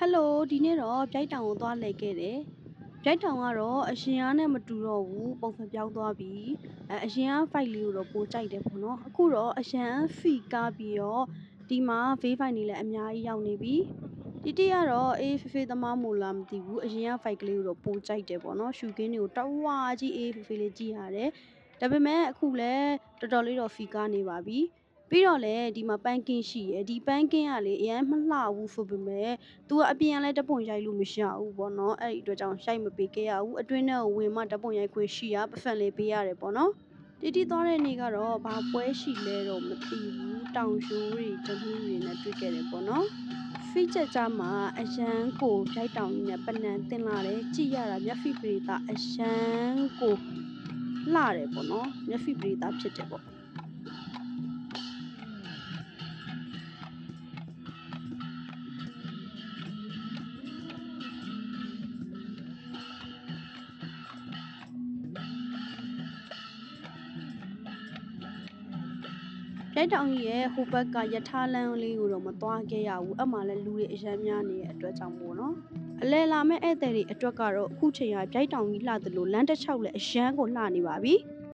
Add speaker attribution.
Speaker 1: ဟယ်လိုဒီနေ့တော့ပြိုက်တောင်ကိုသွားလဲခဲ့တယ်ပြိုက်တောင်ကတော့အရှင်အားနဲ့မတူတော့ဘူးပုံစံပြောင်းသွားပြီအဲအရှင်အား fight လေးကိုတော့ပိုကြိုက်တယ်ပေါ့နော်အခုတော့အရှင်အား fee ကားပြီးတော့ဒီမှာ V fight နေလည်းအများကြီးရောက်နေပြီတီတီကတော့အေးဖေးဖေးသမားမို့လားမသိဘူးအရင်က fight ကလေးကိုတော့ပိုကြိုက်တယ်ပေါ့နော်ရှူကင်းတွေကိုတဝါကြီးအေးဖေးဖေးလေးကြည့်ရတယ်ဒါပေမဲ့အခုလည်းတော်တော်လေးတော့ fee ကားနေပါပြီ ပြီးတော့လည်းဒီမှာပန်းကင်းရှိရယ်ဒီပန်းကင်းကလေအရန်မလှဘူးဆိုပေမဲ့ तू ကအပြင်ကလည်းဓာတ်ပုံရိုက်လို့မရဘူးပေါ့နော်အဲ့ဒီအတွက်ကြောင့်ရိုက်မပေးခဲ့ရဘူးအတွင်းထဲကိုဝင်မှဓာတ်ပုံရိုက်ခွင့်ရှိရပဖန်လေးပေးရတယ်ပေါ့နော်တီတီသွားတဲ့နေ့ကတော့ဘာပွဲရှိလဲတော့မသိဘူးတောင်ရှိုးတွေတမှုတွေနဲ့တွေ့ခဲ့တယ်ပေါ့နော်ဖိချက်ကြမှာအရန်ကိုရိုက်တောင်ကြီးနဲ့ပနံတင်လာတယ်ကြည့်ရတာမျက်ဖိပရိသအရန်ကိုလှတယ်ပေါ့နော်မျက်ဖိပရိသဖြစ်တယ်ပေါ့ ပြိုက်တောင်ကြီးရဲ့ဟိုဘက်ကယထာလန်းလေးကိုတော့မသွားခဲ့ရဘူးအမှလည်းလူတွေအရမ်းများနေတဲ့အတွက်ကြောင့်မို့နော်အလဲလာမဲ့ဧည့်သည်တွေအတွက်ကတော့အခုချိန်ကပြိုက်တောင်ကြီးလှသလိုလမ်းတစ်လျှောက်လည်းအရန်ကိုလှနေပါပြီ။